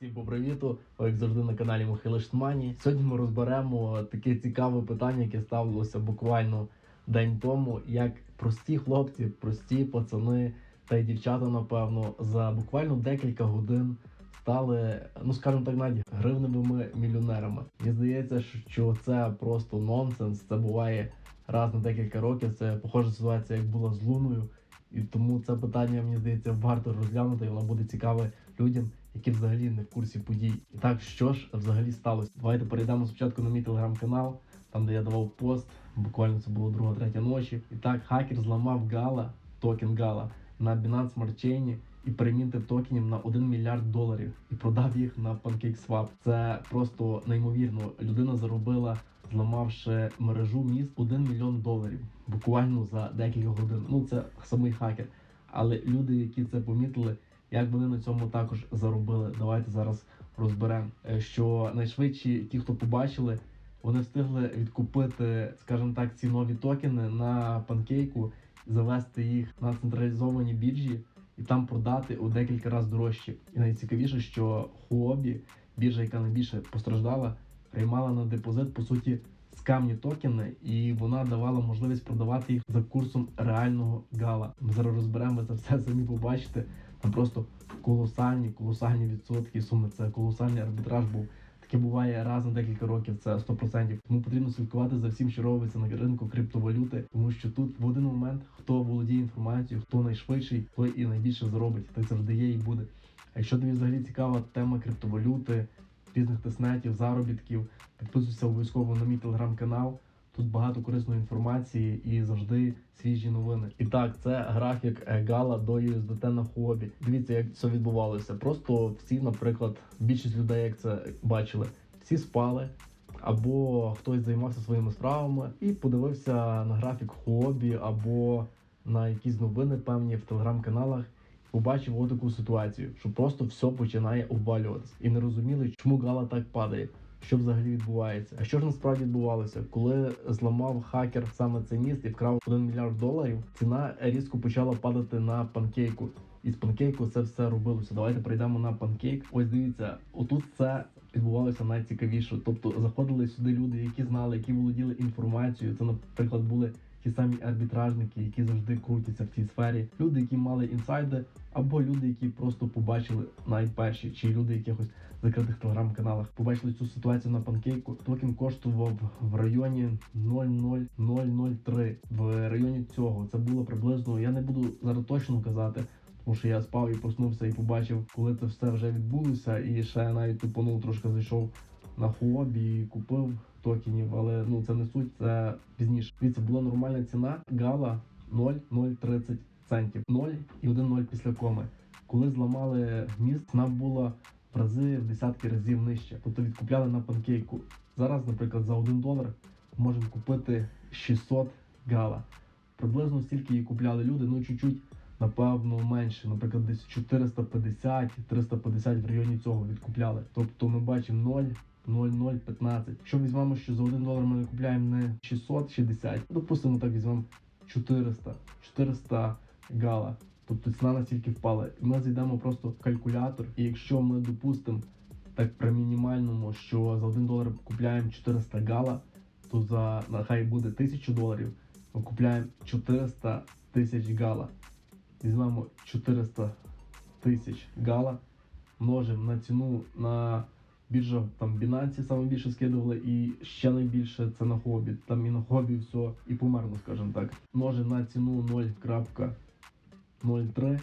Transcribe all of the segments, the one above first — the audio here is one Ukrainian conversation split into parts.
Всім по привіту, як завжди на каналі Михайло Мані. Сьогодні ми розберемо таке цікаве питання, яке ставилося буквально день тому, як прості хлопці, прості пацани та й дівчата, напевно, за буквально декілька годин стали, ну скажімо так, навіть гривневими мільйонерами. Мені здається, що це просто нонсенс. Це буває раз на декілька років. Це похожа ситуація, як була з Луною. І тому це питання, мені здається, варто розглянути, і воно буде цікаве людям, які взагалі не в курсі подій. І так, що ж взагалі сталося? Давайте перейдемо спочатку на мій телеграм-канал, там де я давав пост. Буквально це було друга, третя ночі. І так, хакер зламав Гала, токен Гала на Binance Smart Chain і перемінтив токенів на 1 мільярд доларів і продав їх на PancakeSwap. Це просто неймовірно. Людина заробила, зламавши мережу міст 1 мільйон доларів буквально за декілька годин. Ну це самий хакер. Але люди, які це помітили, як вони на цьому також заробили. Давайте зараз розберемо. Е, Що найшвидші, ті, хто побачили, вони встигли відкупити, скажімо так, ці нові токени на панкейку, завести їх на централізовані біржі і там продати у декілька разів дорожче. І найцікавіше, що Huobi, біржа, яка найбільше постраждала, приймала на депозит по суті скамні токени, і вона давала можливість продавати їх за курсом реального гала. Ми зараз розберемо це все самі побачите. Там просто колосальні, колосальні відсотки суми. Це колосальний арбітраж був. Таке буває раз на декілька років, це 100%. Тому потрібно слідкувати за всім, що робиться на ринку криптовалюти, тому що тут в один момент хто володіє інформацією, хто найшвидший, той і найбільше заробить. Так завжди є і буде. А якщо тобі взагалі цікава тема криптовалюти, різних тестнетів, заробітків, підписуйся обов'язково на мій телеграм-канал. Тут багато корисної інформації і завжди свіжі новини. І так, це графік е, Гала до USDT на хобі. Дивіться, як це відбувалося. Просто всі, наприклад, більшість людей, як це бачили, всі спали. Або хтось займався своїми справами і подивився на графік хобі, або на якісь новини певні в телеграм-каналах. Побачив отаку ситуацію, що просто все починає обвалюватися. І не розуміли, чому гала так падає що взагалі відбувається. А що ж насправді відбувалося? Коли зламав хакер саме цей міст і вкрав 1 мільярд доларів, ціна різко почала падати на панкейку. І з панкейку це все робилося. Давайте прийдемо на панкейк. Ось дивіться, отут це відбувалося найцікавіше. Тобто заходили сюди люди, які знали, які володіли інформацією. Це, наприклад, були ті самі арбітражники, які завжди крутяться в цій сфері. Люди, які мали інсайди, або люди, які просто побачили найперші, чи люди якихось закритих телеграм-каналах. Побачили цю ситуацію на панкейку. Токен коштував в районі 0,0003. В районі цього це було приблизно. Я не буду зараз точно казати. Тому що я спав і проснувся і побачив, коли це все вже відбулося, і ще навіть тупонув трошки зайшов на хобі купив токенів, але ну це не суть, це пізніше. Дивіться, була нормальна ціна. Гала 0,030 центів. 0 і 1,0 після коми. Коли зламали міст, ціна була в рази в десятки разів нижче. Тобто відкупляли на панкейку. Зараз, наприклад, за 1 долар можемо купити 600 гала. Приблизно стільки її купляли люди, ну чуть-чуть. Напевно, менше, наприклад, десь 450-350 в районі цього відкупляли. Тобто ми бачимо 0, 0,015. Якщо візьмемо, що за 1 долар ми не купляємо не 660, допустимо, так візьмемо 400, 400 гала. Тобто ціна настільки впала. І ми зайдемо просто в калькулятор. І якщо ми допустимо так при мінімальному, що за 1 долар купляємо 400 гала, то за нехай буде 1000 доларів, ми купляємо 400 тисяч гала. Візьмемо 400 тисяч гала, множимо на ціну на біржах там Binance саме більше скидували, і ще найбільше це на хобі. Там і на хобі все і померло, скажімо так. Множимо на ціну 0.03,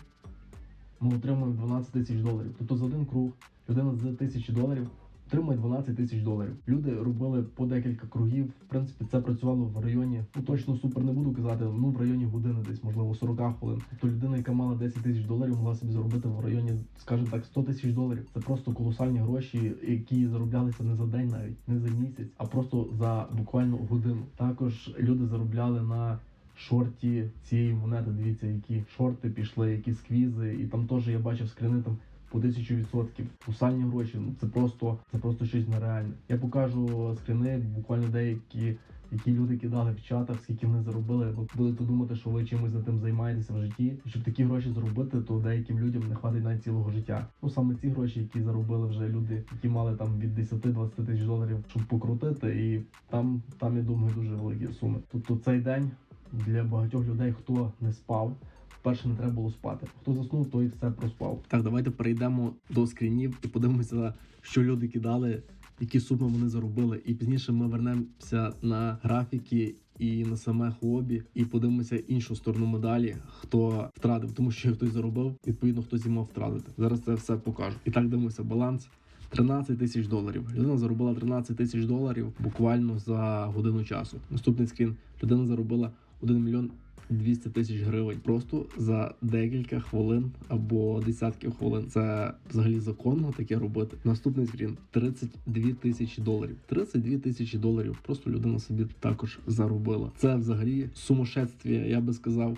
ми отримуємо 12 тисяч доларів. Тобто за один круг людина з тисячі доларів отримує 12 тисяч доларів. Люди робили по декілька кругів. В принципі, це працювало в районі, ну точно супер не буду казати, ну в районі години, десь можливо 40 хвилин. Тобто людина, яка мала 10 тисяч доларів, могла собі заробити в районі, скажімо так, 100 тисяч доларів. Це просто колосальні гроші, які зароблялися не за день, навіть не за місяць, а просто за буквально годину. Також люди заробляли на. Шорті цієї монети, дивіться, які шорти пішли, які сквізи, і там теж я бачив скрини там по тисячу відсотків. Кусальні гроші. Ну це просто це просто щось нереальне. Я покажу скрини, буквально деякі, які люди кидали в чатах, скільки вони заробили. Ви будете думати, що ви чимось за тим займаєтеся в житті. І щоб такі гроші заробити, то деяким людям не хватить навіть цілого життя. Ну саме ці гроші, які заробили вже люди, які мали там від 10-20 тисяч доларів, щоб покрутити, і там, там я думаю, дуже великі суми. Тобто цей день для багатьох людей, хто не спав. Перше не треба було спати. Хто заснув, той все проспав. Так, давайте перейдемо до скрінів і подивимося, що люди кидали, які суми вони заробили. І пізніше ми вернемося на графіки і на саме хобі, і подивимося іншу сторону медалі, хто втратив, тому що хтось заробив, відповідно, хтось і мав втратити. Зараз це все покажу. І так дивимося баланс. 13 тисяч доларів. Людина заробила 13 тисяч доларів буквально за годину часу. Наступний скрін. Людина заробила 1 мільйон 200 тисяч гривень просто за декілька хвилин або десятків хвилин. Це взагалі законно таке робити. Наступний скрін 32 тисячі доларів. 32 тисячі доларів. Просто людина собі також заробила. Це взагалі сумасшествие, я би сказав.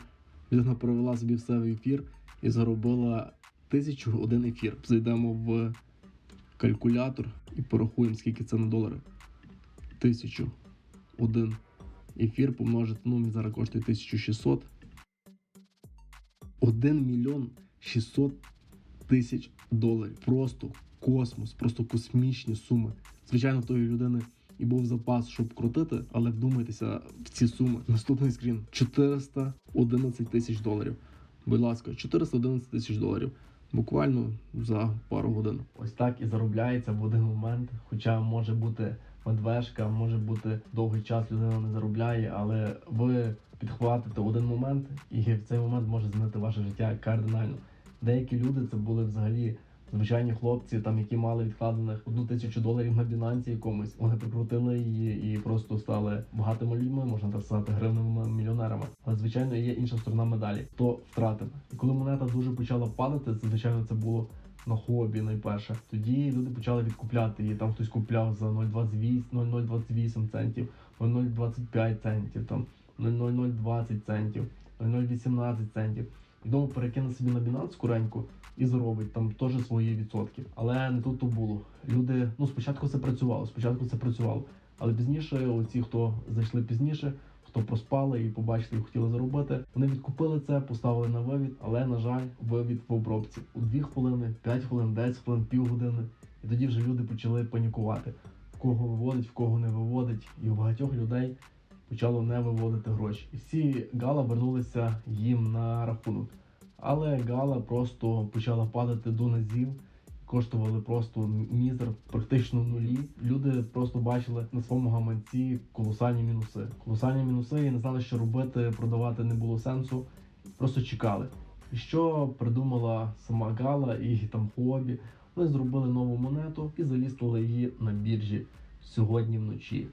Людина провела собі все в ефір і заробила тисячу один ефір. Зайдемо в калькулятор і порахуємо, скільки це на долари. Тисячу один ефір помножити, ну він зараз коштує 1600. 1 мільйон 600 тисяч доларів. Просто космос, просто космічні суми. Звичайно, в тої людини і був запас, щоб крутити, але вдумайтеся в ці суми. Наступний скрін 411 тисяч доларів. Будь ласка, 411 тисяч доларів. Буквально за пару годин. Ось так і заробляється в один момент. Хоча може бути медвежка, може бути довгий час людина не заробляє, але ви підхватите один момент, і в цей момент може змінити ваше життя кардинально. Деякі люди це були взагалі звичайні хлопці, там які мали відкладених одну тисячу доларів на Binance якомусь. Вони прикрутили її і просто стали багатими людьми, можна так сказати, гривневими мільйонерами. Але звичайно є інша сторона медалі. Хто втратив. І коли монета дуже почала падати, це звичайно це було на хобі найперше. Тоді люди почали відкупляти її. Там хтось купляв за 0,28 0,028 центів, 0,025 центів, там 0,0020 центів, 0,018 центів. І тому перекине собі на Binance скоренько і заробить там теж свої відсотки. Але не тут то було. Люди, ну спочатку це працювало, спочатку це працювало. Але пізніше, оці, хто зайшли пізніше, хто проспали і побачили, хотіли заробити, вони відкупили це, поставили на вивід, але на жаль, вивід в обробці у 2 хвилини, 5 хвилин, 10 хвилин, півгодини. І тоді вже люди почали панікувати, в кого виводить, в кого не виводить, і у багатьох людей почало не виводити гроші. І всі гала вернулися їм на рахунок. Але гала просто почала падати до низів, коштували просто мізер, практично нулі. Люди просто бачили на своєму гаманці колосальні мінуси. Колосальні мінуси і не знали, що робити, продавати не було сенсу. Просто чекали. І що придумала сама Гала і там хобі? Вони зробили нову монету і залістили її на біржі сьогодні вночі.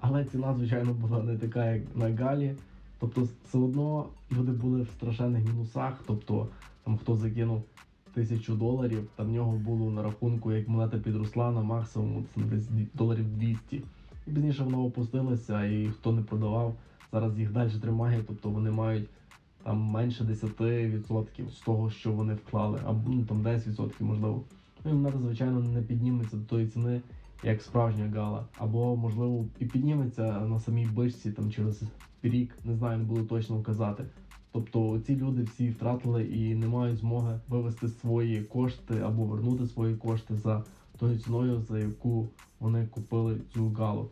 Але ціна, звичайно, була не така, як на Галі. Тобто, все одно люди були в страшенних мінусах. Тобто, там хто закинув тисячу доларів, та в нього було на рахунку, як монета підросла на максимум це десь доларів 200. І пізніше вона опустилася, і хто не продавав, зараз їх далі тримає. Тобто вони мають там менше 10% з того, що вони вклали, або ну, там 10% можливо. Ну і монета, звичайно, не підніметься до тої ціни, як справжня гала. Або, можливо, і підніметься на самій бичці там через рік, не знаю, не буду точно казати. Тобто ці люди всі втратили і не мають змоги вивести свої кошти або вернути свої кошти за тою ціною, за яку вони купили цю галу.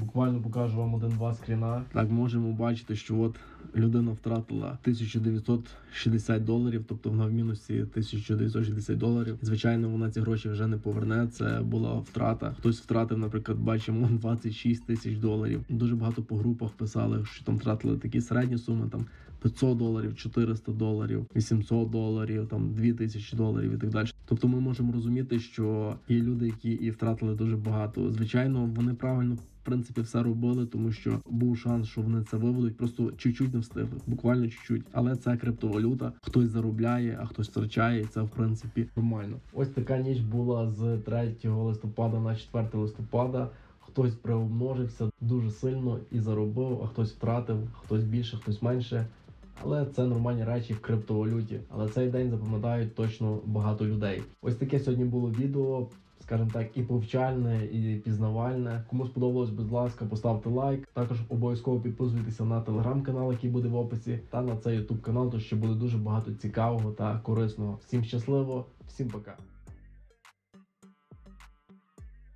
Буквально покажу вам один-два скріна. Так, можемо бачити, що от людина втратила 1960 доларів, тобто вона в мінусі 1960 доларів. Звичайно, вона ці гроші вже не поверне. Це була втрата. Хтось втратив, наприклад, бачимо 26 тисяч доларів. Дуже багато по групах писали, що там втратили такі середні суми, там 500 доларів, 400 доларів, 800 доларів, там 2000 доларів і так далі. Тобто ми можемо розуміти, що є люди, які і втратили дуже багато. Звичайно, вони правильно. Принципі, все робили, тому що був шанс, що вони це виведуть. Просто чуть-чуть не встигли, буквально чуть-чуть. Але це криптовалюта. Хтось заробляє, а хтось втрачає. І це в принципі нормально. Ось така ніч була з 3 листопада на 4 листопада. Хтось приумножився дуже сильно і заробив, а хтось втратив, хтось більше, хтось менше. Але це нормальні речі в криптовалюті. Але цей день запам'ятають точно багато людей. Ось таке сьогодні було відео. Скажімо так, і повчальне, і пізнавальне. Кому сподобалось, будь ласка, поставте лайк. Також обов'язково підписуйтеся на телеграм-канал, який буде в описі, та на цей ютуб канал, то що буде дуже багато цікавого та корисного. Всім щасливо, всім пока.